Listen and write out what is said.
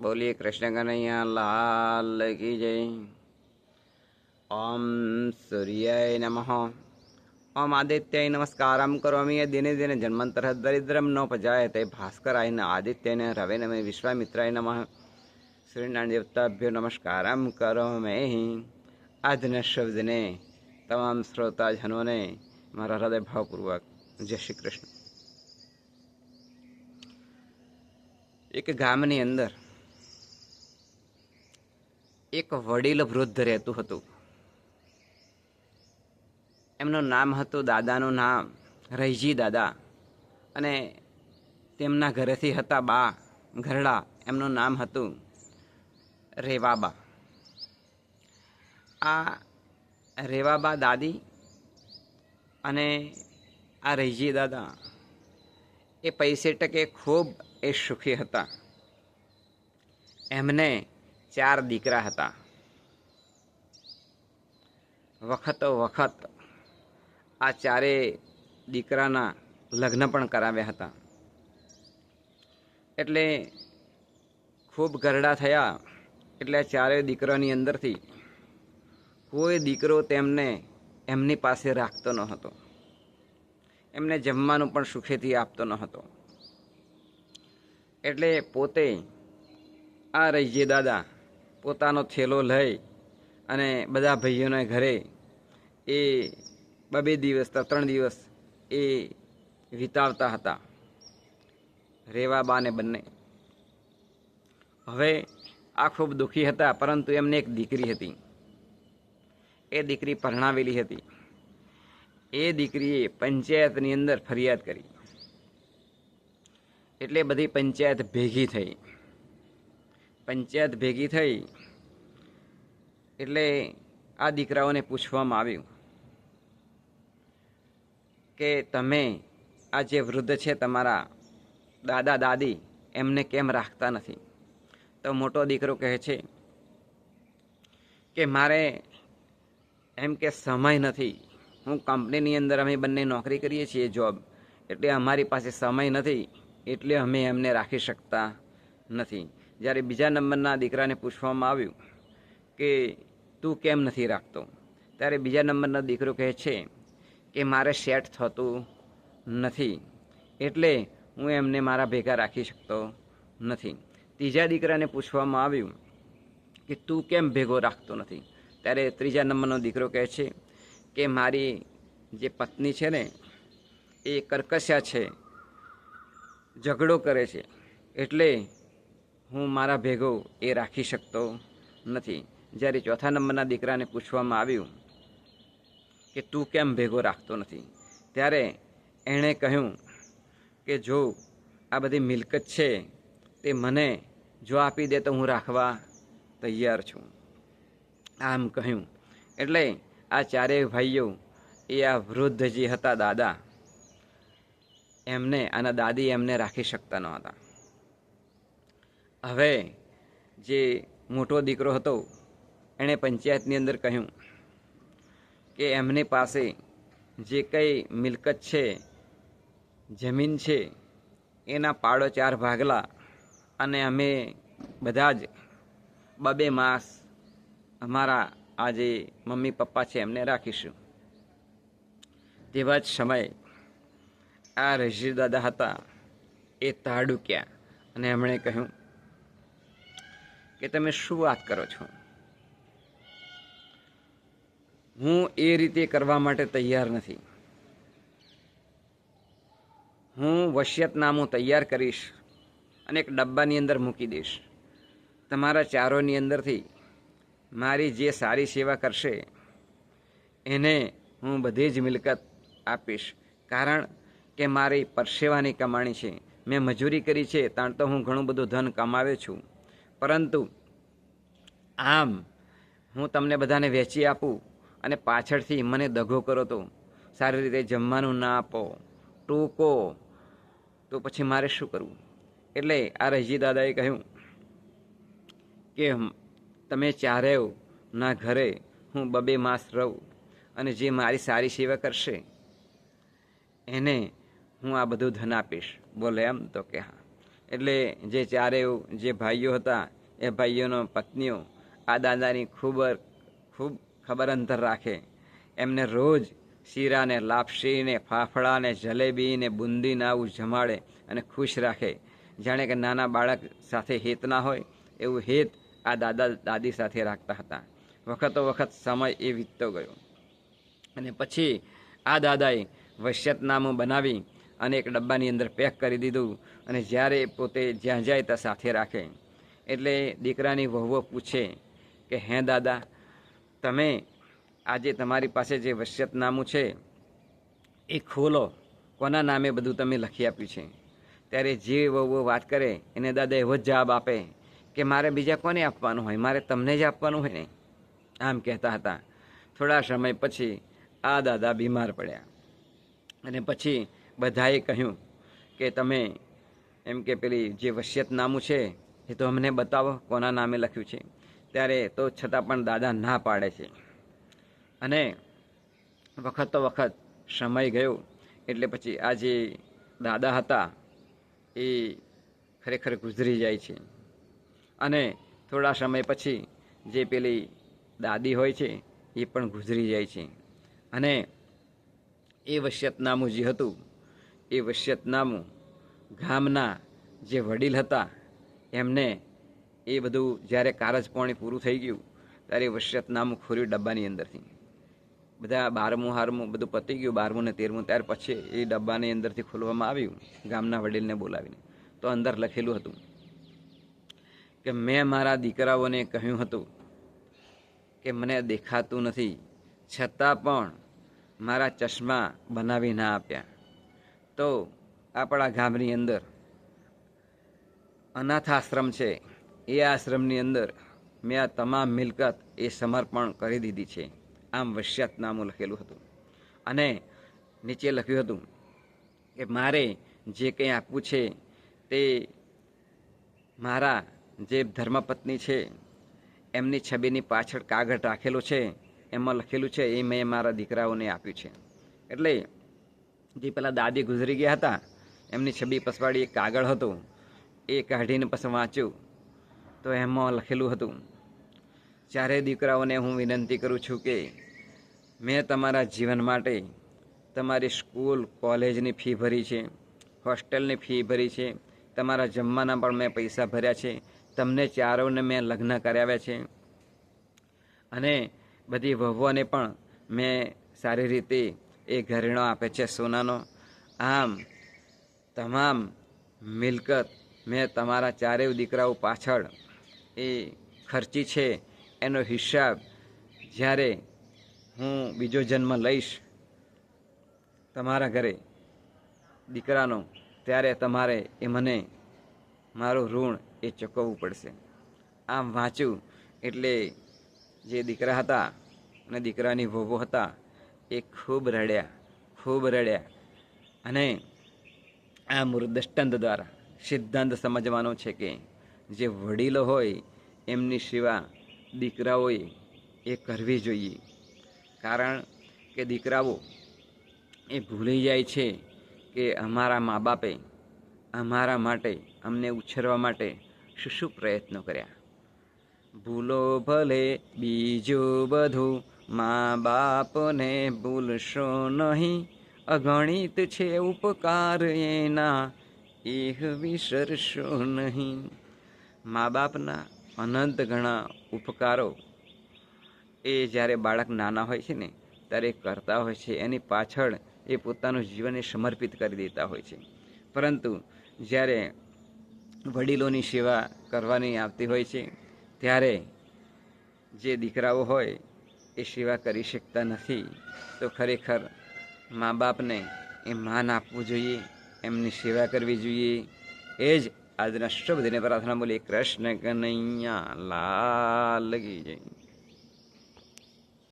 બોલીએ કૃષ્ણ કનૈયા લાલ કી જય. ઓમ સૂર્યાય નમઃ. ઓમ આદિત્યાય નમસ્કારમ કરોમિ. દિને દિને જન્મંતર દરિદ્રમ ન પજાય તે ભાસ્કરાય ન આદિત્યને રવે નમે વિશ્વામિત્રાય નમઃ. સૂર્યનારાયણ દેવતાભ્યો નમસ્કારમ કરો મે આજના શબ્દને, તમામ શ્રોતાજનોને મારા હૃદય ભાવપૂર્વક જય શ્રી કૃષ્ણ. એક ગામની અંદર એક વડીલ વૃદ્ધ રહેતું હતું. એમનું નામ હતું, દાદાનું નામ, રહીજી દાદા. અને તેમના ઘરેથી હતા બા, ઘરડા, એમનું નામ હતું રેવાબા. આ રેવાબા દાદી અને આ રહીજી દાદા એ પૈસે ટકે ખૂબ એ સુખી હતા. એમને ચાર દીકરા હતા. વખતો વખત આ ચારે દીકરાના લગ્ન પણ કરાવ્યા હતા. એટલે ખૂબ ગરડા થયા. એટલે ચારે દીકરાની અંદરથી કોઈ દીકરો તેમને એમની પાસે રાખતો ન હતો. એમને જમવાનું પણ સુખેથી આપતો ન હતો. એટલે પોતે આ રહીજે દાદા પોતાનો થેલો લઈ અને બધા ભાઈઓના ઘરે એ બબે દિવસ ત્રણ દિવસ એ વિતાવતા હતા. રેવાબાને બંને. હવે આ ખૂબ દુઃખી હતા, પરંતુ એમને એક દીકરી હતી. એ દીકરી પરણાવેલી હતી. એ દીકરીએ પંચાયતની અંદર ફરિયાદ કરી. એટલે બધી પંચાયત ભેગી થઈ. પંચાયત ભેગી થઈ એટલે આ દીકરાઓને પૂછવામાં આવ્યું કે તમે આ જે વૃદ્ધ છે તમારા દાદા, દાદી, એમને કેમ રાખતા નથી? તો મોટો દીકરો કહે છે કે મારે એમ કે સમય નથી. હું કંપનીની અંદર અમે બંને નોકરી કરીએ છીએ જોબ, એટલે અમારી પાસે સમય નથી, એટલે અમે એમને રાખી શકતા નથી. જ્યારે બીજા નંબરના દીકરાને પૂછવામાં આવ્યું કે, તું કેમ નથી રાખતો? ત્યારે બીજા નંબરનો દીકરો કહે છે કે, મારે સેટ થતું નથી. એટલે હું એમને મારા ભેગા રાખી શકતો નથી. ત્રીજા દીકરાને પૂછવામાં આવ્યું કે, તું કેમ ભેગો રાખતો નથી? ત્યારે ત્રીજા નંબરનો દીકરો કહે છે કે, મારી જે પત્ની છે ને, એ કર્કશા છે. ઝઘડો કરે છે. એટલે હું મારા ભેગો એ રાખી શકતો નથી. જ્યારે ચોથા નંબરના દીકરાને પૂછવામાં આવ્યું કે તું કેમ ભેગો રાખતો નથી, ત્યારે એણે કહ્યું કે જો આ બધી મિલકત છે તે મને જો આપી દે તો હું રાખવા તૈયાર છું. આમ કહ્યું. એટલે આ ચારેય ભાઈઓ એ આ વૃદ્ધ જે હતા દાદા, એમને અને દાદી એમને રાખી શકતા ન હતા. હવે જે મોટો દીકરો હતો, એણે પંચાયતની અંદર કહ્યું કે એમની પાસે જે કંઈ મિલકત છે, જમીન છે, એના પાડો ચાર ભાગલા અને અમે બધા જ બબે માસ અમારા આ જે મમ્મી પપ્પા છે એમને રાખીશું. તેવા જ સમયે આ રજીર દાદા હતા એ તાડુક્યા અને એમણે કહ્યું કે તમે શું વાત કરો છો. હું એ રીતે કરવા માટે તૈયાર નથી. હું વસિયતનામું તૈયાર કરીશ અને એક ડબ્બાની અંદર મૂકી દઈશ. તમારા ચારોની અંદરથી મારી જે સારી સેવા કરશે, એને હું બધી જ મિલકત આપીશ. કારણ કે મારી પરસેવાની કમાણી છે. મેં મજૂરી કરી છે, તાણ તો હું ઘણું બધું ધન કમાવે છું. પરંતુ આમ હું તમને બધાને વેચી આપું અને પાછળથી મને દગો કરો તો સારી રીતે જમવાનું ના આપો, ટૂંકો. તો પછી મારે શું કરવું? એટલે આ રહીજી દાદાએ કહ્યું કે તમે ચારે ના ઘરે હું બબે માસ રહું અને જે મારી સારી સેવા કરશે, એને હું આ બધું ધન આપીશ. બોલે એમ તો કે હા. એટલે જે ચારે જે ભાઈઓ હતા, એ ભાઈઓનો પત્નીઓ આ દાદાની ખૂબ ખૂબ ખબર અંતર રાખે. એમને રોજ શીરાને લાપસીને, ફાફડાને, જલેબીને, બુંદીને આવું જમાડે અને ખુશ રાખે. જાણે કે નાના બાળક સાથે હેત ના હોય, એવું હેત આ દાદા, દાદી સાથે રાખતા હતા. વખતો વખત સમય એ વીતતો ગયો. અને પછી આ દાદાએ વસિયતનામું બનાવી અને એક ડબ્બાની અંદર પેક કરી દીધું અને જ્યારે પોતે જ્યાં જાય ત્યાં સાથે રાખે. એટલે દીકરાની વહુઓ પૂછે કે, હે દાદા, તમે આજે તમારી પાસે જે વસિયતનામું છે, એ ખોલો. કોના નામે બધું તમે લખી આપ્યું છે? ત્યારે જે વહુઓ વાત કરે, એને દાદા એવો જ જવાબ આપે કે, મારે બીજા કોને આપવાનું હોય? મારે તમને જ આપવાનું હોય ને? આમ કહેતા હતા. થોડા સમય પછી આ દાદા બીમાર પડ્યા. અને પછી બધાએ કહ્યું કે તમે એમ કે પેલી જે વસિયતનામું છે, એ તો અમને બતાવો કોના નામે લખ્યું છે. ત્યારે તો છતાં પણ દાદા ના પાડે છે. અને વખત તો વખત સમય ગયો, એટલે પછી આ જે દાદા હતા, એ ખરેખર ગુજરી જાય છે. અને થોડા સમય પછી જે પેલી દાદી હોય છે, એ પણ ગુજરી જાય છે. અને એ વસિયતનામું જે હતું એ વસિયતનામું ગામના જે વડીલ હતા, એમને એ બધું જ્યારે કારજપોણી પૂરું થઈ ગયું, ત્યારે વસિયતનામું ખોર્યું ડબ્બાની અંદરથી. બધા બારમું, હારમું બધું પતી ગયું, બારમું ને તેરમું, ત્યાર પછી એ ડબ્બાની અંદરથી ખોલવામાં આવ્યું, ગામના વડીલને બોલાવીને. તો અંદર લખેલું હતું કે, મેં મારા દીકરાઓને કહ્યું હતું કે, મને દેખાતું નથી, છતાં પણ મારા ચશ્મા બનાવી ના આપ્યા. તો આપણા ગામની અંદર અનાથ આશ્રમ છે. એ આશ્રમની અંદર મેં આ તમામ મિલકત એ સમર્પણ કરી દીધી છે. આમ નામું લખેલું હતું. અને નીચે લખ્યું હતું કે મારે જે કંઈ આપવું છે તે મારા જે ધર્મપત્ની છે, એમની છબીની પાછળ કાગળ રાખેલો છે, એમાં લખેલું છે, એ મેં મારા દીકરાઓને આપ્યું છે. એટલે જે પેલા દાદી ગુજરી ગયા હતા, એમની છબી પસવાડી એક કાગળ હતું. એ કાઢીને પછી વાંચ્યું. તો એમાં લખેલું હતું ચારે દીકરાઓને હું વિનંતી કરું છું કે, મેં તમારા જીવન માટે તમારી સ્કૂલ, કોલેજની ફી ભરી છે, હોસ્ટેલની ફી ભરી છે, તમારા જમવાના પણ મેં પૈસા ભર્યા છે, તમને ચારોને મેં લગ્ન કરાવ્યા છે. અને બધી વહુઓને પણ મેં સારી રીતે એ ઘરેણો આપે છે સોનાનો. આમ તમામ મિલકત મેં તમારા ચારેય દીકરાઓ પાછળ એ ખર્ચી છે, એનો હિસાબ જ્યારે હું બીજો જન્મ લઈશ તમારા ઘરે દીકરાનો, ત્યારે તમારે એ મને મારું ઋણ એ ચૂકવવું પડશે. આમ વાંચ્યું એટલે જે દીકરા હતા અને દીકરાની વહુઓ હતા એ ખૂબ રડ્યા ખૂબ રડ્યા. અને આ મૂળ દ્વારા સિદ્ધાંત સમજવાનો છે કે જે વડીલો હોય, એમની સેવા દીકરાઓએ એ કરવી જોઈએ. કારણ કે દીકરાઓ, એ ભૂલી જાય છે કે અમારા મા બાપે અમારા માટે, અમને ઉછેરવા માટે શું શું પ્રયત્નો કર્યા. ભૂલો ભલે, બીજું બધું મા બાપને ભૂલશો નહીં. અગણિત છે ઉપકાર એના, એહ વિસરશો નહીં. મા બાપના અનંત ઘણા ઉપકારો એ જ્યારે બાળક નાના હોય છે ને, ત્યારે કરતા હોય છે. એની પાછળ એ પોતાનું જીવન એ સમર્પિત કરી દેતા હોય છે. પરંતુ જ્યારે વડીલોની સેવા કરવાની આવતી હોય છે, ત્યારે જે દીકરાઓ હોય એ સેવા કરી શકતા નથી, તો ખરેખર મા બાપને એ માન આપવું જોઈએ, એમની સેવા કરવી જોઈએ. એ જ આજના શુભ પ્રાર્થના બોલી કૃષ્ણ કનૈયા, લાલ લગી જય.